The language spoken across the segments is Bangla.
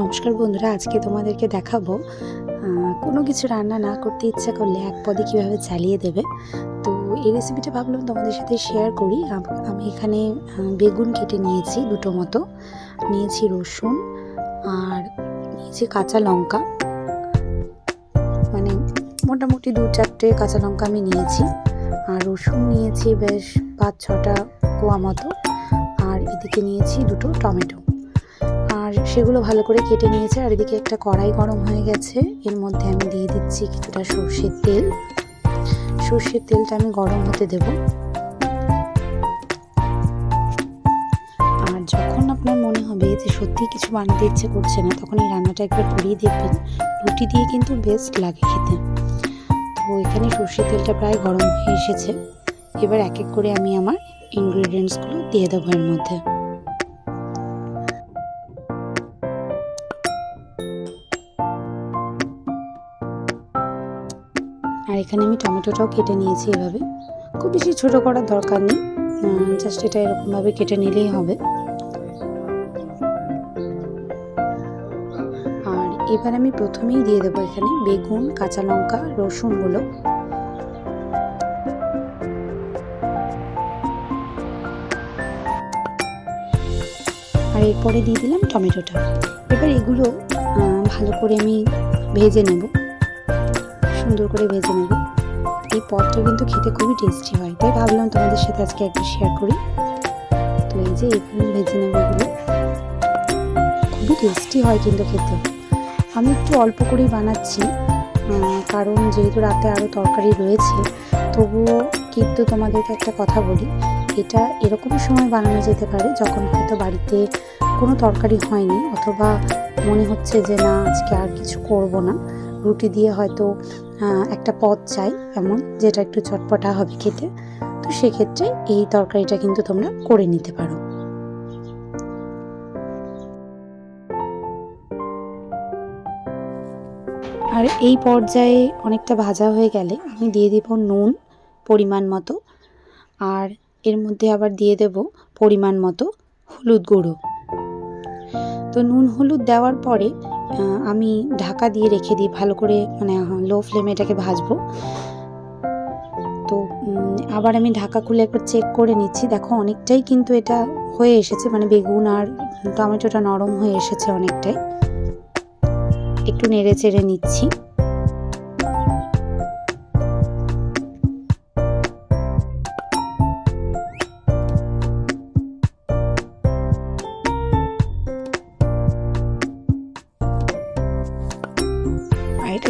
নমস্কার বন্ধুরা, আজকে তোমাদেরকে দেখাবো কোনো কিছু রান্না না করতে ইচ্ছা করলে এক পদে কীভাবে চালিয়ে দেবে। তো এই রেসিপিটা ভাবলাম তোমাদের সাথে শেয়ার করি। আমি এখানে বেগুন কেটে নিয়েছি দুটো মতো। নিয়েছি রসুন আর নিয়েছি কাঁচা লঙ্কা। মানে মোটামুটি দু চারটে কাঁচা লঙ্কা আমি নিয়েছি। আর রসুন নিয়েছি বেশ পাঁচ ছটা কোয়া মতো। আর এদিকে নিয়েছি দুটো টমেটো। সেগুলো ভালো করে কেটে নিয়েছে। আর এদিকে একটা কড়াই গরম হয়ে গেছে। এর মধ্যে আমি দিয়ে দিচ্ছি কিছুটা সর্ষের তেল। সর্ষের তেলটা আমি গরম হতে দেব। আর যখন আপনার মনে হবে যে সত্যি কিছু বানাতে ইচ্ছে করছে না, তখন এই রান্নাটা একবার করিয়ে দেখবেন। রুটি দিয়ে কিন্তু বেস্ট লাগে খেতে। তো এখানে সর্ষের তেলটা প্রায় গরম হয়ে এসেছে। এবার এক এক করে আমি আমার ইনগ্রিডিয়েন্টসগুলো দিয়ে দেবো এর মধ্যে। আর এখানে আমি টমেটোটাও কেটে নিয়েছি এভাবে। খুব বেশি ছোটো করার দরকার নেই। জাস্ট এটা এরকমভাবে কেটে নিলেই হবে। আর এবার আমি প্রথমেই দিয়ে দেবো এখানে বেগুন, কাঁচা লঙ্কা রসুনগুলো আর এরপরে দিয়ে দিলাম টমেটোটা। এবার এগুলো ভালো করে আমি ভেজে নেব। সুন্দর করে ভেজে নেব। এই পদটা কিন্তু খেতে খুবই টেস্টি হয়। তাই ভাবলাম তোমাদের সাথে আজকে একটু শেয়ার করি। তো এই যে এখানে ভেজে নেব এগুলো। খুবই টেস্টি হয় কিন্তু খেতে। আমি একটু অল্প করেই বানাচ্ছি কারণ যেহেতু রাতে আরও তরকারি রয়েছে, তবুও কিন্তু তোমাদেরকে একটা কথা বলি, এটা এরকম সময় বানানো যেতে পারে যখন হয়তো বাড়িতে কোনো তরকারি হয়নি, অথবা মনে হচ্ছে যে না, আজকে আর কিছু করব না। রুটি দিয়ে হয়তো একটা পদ চাই এমন, যেটা একটু চটপটা হবে খেতে। তো সেক্ষেত্রে এই তরকারিটা কিন্তু তোমরা করে নিতে পারো। আর এই পর্যায়ে অনেকটা ভাজা হয়ে গেলে আমি দিয়ে দিব নুন পরিমাণ মতো। আর এর মধ্যে আবার দিয়ে দেব পরিমাণ মতো হলুদ গুঁড়ো। তো নুন হলুদ দেওয়ার পরে আমি ঢাকা দিয়ে রেখে দিই ভালো করে মানে লো ফ্লেমে এটাকে ভাজবো। তো আবার আমি ঢাকা খুলে একবার চেক করে নিচ্ছি। দেখো, অনেকটাই কিন্তু এটা হয়ে এসেছে মানে বেগুন আর টমেটোটা নরম হয়ে এসেছে অনেকটাই। একটু নেড়ে চেড়ে নিচ্ছি।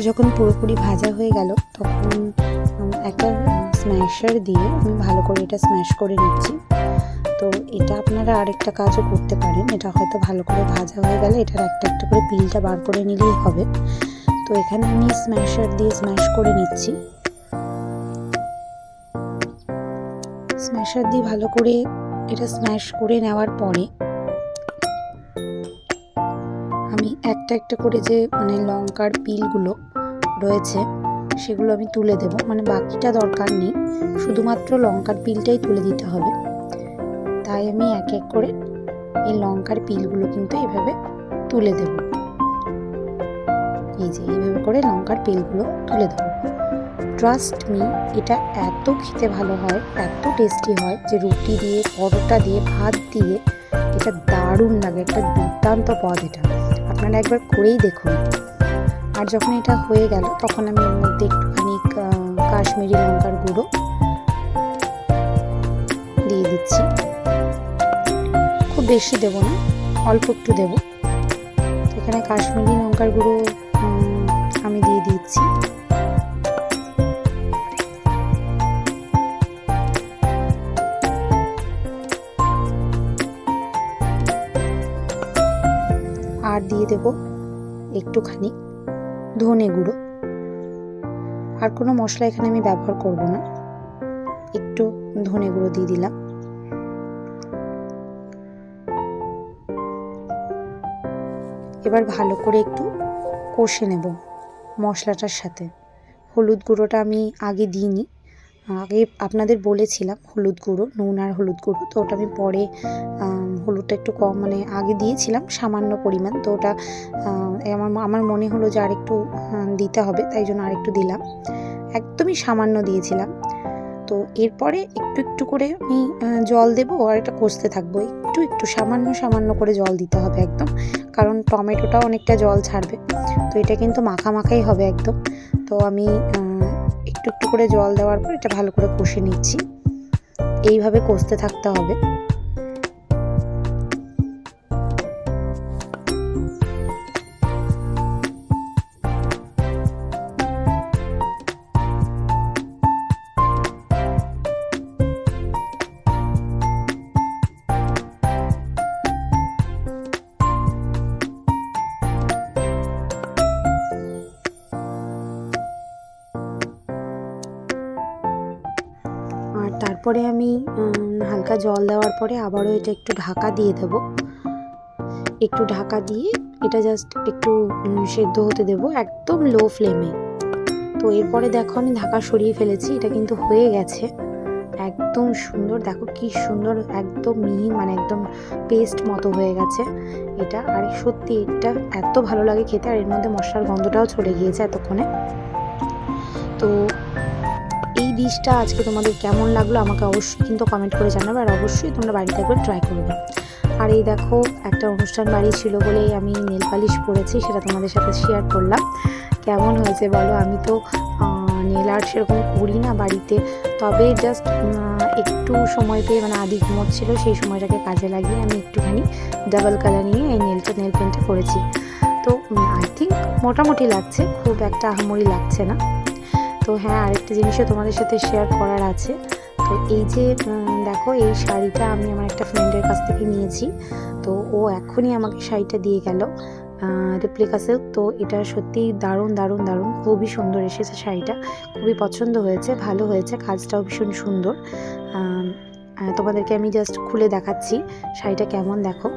যখন পুরোপুরি ভাজা হয়ে গেল, তখন একটা স্ম্যাশার দিয়ে আমি ভালো করে এটা স্ম্যাশ করে নিচ্ছি। তো এটা আপনারা আরেকটা কাজও করতে পারেন। এটা হয়তো ভালো করে ভাজা হয়ে গেলে এটার একটা একটা করে পিলটা বার করে নিলেই হবে। তো এখানে আমি স্ম্যাশার দিয়ে স্ম্যাশ করে নিচ্ছি। স্ম্যাশার দিয়ে ভালো করে এটা স্ম্যাশ করে নেওয়ার পরে আমি একটা একটা করে যে মানে লঙ্কার পিলগুলো রয়েছে, সেগুলো আমি তুলে দেব। মানে বাকিটা দরকার নেই। শুধুমাত্র লঙ্কার পিলটাই তুলে দিতে হবে। তাই আমি এক এক করে এই লঙ্কার পিলগুলো কিন্তু এভাবে তুলে দেব। এই যে, এইভাবে করে লঙ্কার পিলগুলো তুলে দেবো। ট্রাস্ট মি এটা এত খেতে ভালো হয়, এত টেস্টি হয় যে রুটি দিয়ে, পরোটা দিয়ে, ভাত দিয়ে এটা দারুণ লাগে, একটা দুর্দান্ত পদ এটা। আপনারা একবার করেই দেখুন। আর যখন এটা হয়ে গেল, তখন আমি এর মধ্যে একটুখানি কাশ্মীরি লঙ্কার গুঁড়ো দিয়ে দিচ্ছি। খুব বেশি দেবো না, অল্প একটু দেবো। এখানে কাশ্মীরি লঙ্কার গুঁড়ো আমি দিয়ে দিচ্ছি। আর দিয়ে দেব একটুখানি ধনে গুঁড়ো। আর কোনো মশলা এখানে আমি ব্যবহার করব না। একটু ধনে গুঁড়ো দিয়ে দিলাম। এবার ভালো করে একটু কষে নেব মশলাটার সাথে। হলুদ গুঁড়োটা আমি আগে দিইনি। আগে আপনাদের বলেছিলাম হলুদ গুঁড়ো, নুন আর হলুদ গুঁড়ো। তো ওটা আমি পরে হলুদটা একটু কম মানে আগে দিয়েছিলাম, সামান্য পরিমাণ। তো ওটা আমার আমার মনে হলো যে আরেকটু দিতে হবে, তাই জন্য আরেকটু দিলাম। একদমই সামান্য দিয়েছিলাম। তো এরপরে একটু একটু করে আমি জল দেবো, আর এটা কষতে থাকব। একটু একটু, সামান্য সামান্য করে জল দিতে হবে একদম, কারণ টমেটোটাও অনেকটা জল ছাড়বে। তো এটা কিন্তু মাখা মাখাই হবে একদম। তো আমি একটু একটু করে জল দেওয়ার পর এটা ভালো করে কষে নিচ্ছি। এইভাবে কষতে থাকতে হবে। তারপরে আমি হালকা জল দেওয়ার পরে আবারও এটা একটু ঢাকা দিয়ে দেব। একটু ঢাকা দিয়ে এটা জাস্ট একটু সেদ্ধ হতে দেব একদম লো ফ্লেমে তো এরপরে দেখো আমি ঢাকা সরিয়ে ফেলেছি, এটা কিন্তু হয়ে গেছে। একদম সুন্দর, দেখো কি সুন্দর, একদম মিহি মানে একদম পেস্ট মতো হয়ে গেছে এটা। আর সত্যি, এটা এত ভালো লাগে খেতে, আর এর মধ্যে মশলার গন্ধটাও চলে গিয়েছে এতক্ষণে। তো ডিশটা আজকে তোমাদের কেমন লাগল আমাকে অবশ্যই কিন্তু কমেন্ট করে জানাবে আর অবশ্যই তোমরা বাড়িতে একবার ট্রাই করবে আর এই দেখো, একটা অনুষ্ঠান বাড়ি ছিল বলেই আমি নেল পালিশ পরেছি, সেটা তোমাদের সাথে শেয়ার করলাম। কেমন হয়েছে বলো? আমি তো নেল আর্ট সেরকম করি না বাড়িতে। তবে জাস্ট একটু সময় পেয়ে মানে আদি ঘুমোচ্ছিল সেই সময়টাকে কাজে লাগিয়ে আমি একটুখানি ডাবল কালার নিয়ে এই নেলটা নেল পেন্টটা করেছি তো আই থিঙ্ক মোটামুটি লাগছে, খুব একটা আহামরি লাগছে না। তো হ্যাঁ আরেকটা জিনিসও তোমাদের সাথে শেয়ার করার আছে। তো এই যে দেখো, এই শাড়িটা আমি আমার একটা ফ্রেন্ডের কাছ থেকে নিয়েছি। তো ও এখনই আমাকে শাড়িটা দিয়ে গেল রেপ্লিকা সিল্ক তো এটা সত্যি দারুণ দারুণ দারুণ। খুবই সুন্দর এসেছে শাড়িটা। খুবই পছন্দ হয়েছে, ভালো হয়েছে, কাজটাও ভীষণ সুন্দর। তোমাদেরকে আমি জাস্ট খুলে দেখাচ্ছি শাড়িটা কেমন, দেখো।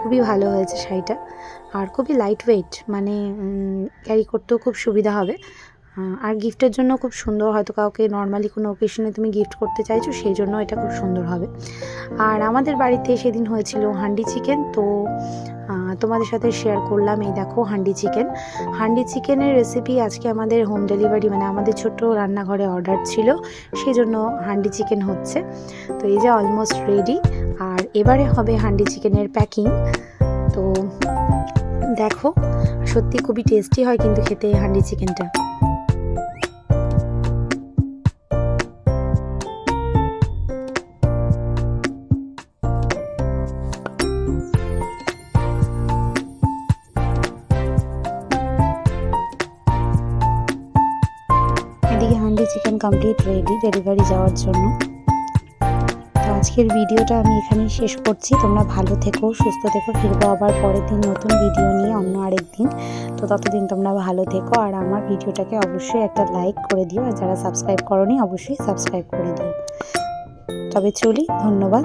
খুবই ভালো হয়েছে শাড়িটা। আর খুবই লাইট ওয়েট মানে ক্যারি করতেও খুব সুবিধা হবে। আর গিফটের জন্য খুব সুন্দর হয়তো কাউকে নর্মালি কোনো ওকেশনে তুমি গিফট করতে চাইছো, সেই জন্য এটা খুব সুন্দর হবে। আর আমাদের বাড়িতে সেদিন হয়েছিল হান্ডি চিকেন, তো তোমাদের সাথে শেয়ার করলাম এই দেখো হান্ডি চিকেন। হান্ডি চিকেনের রেসিপি আজকে আমাদের হোম ডেলিভারি মানে আমাদের ছোট রান্নাঘরে অর্ডার ছিল সেই জন্য হান্ডি চিকেন হচ্ছে। তো এই যে অলমোস্ট রেডি আর এবারে হবে হান্ডি চিকেনের প্যাকিং তো, দেখো, সত্যি খুবই টেস্টি হয় কিন্তু খেতে হান্ডি চিকেনটা। চিকেন কমপ্লিট রেডি ডেলিভারি যাওয়ার জন্য। তো আজকের ভিডিওটা আমি এখানেই শেষ করছি। তোমরা ভালো থেকো, সুস্থ থেকো, ফিরবো আবার পরের দিন নতুন ভিডিও নিয়ে অন্য আরেক দিন। তো ততদিন তোমরা ভালো থেকো আর আমার ভিডিওটাকে অবশ্যই একটা লাইক করে দিও। আর যারা সাবস্ক্রাইব করনি, অবশ্যই সাবস্ক্রাইব করে দিও। তবে চলি, ধন্যবাদ।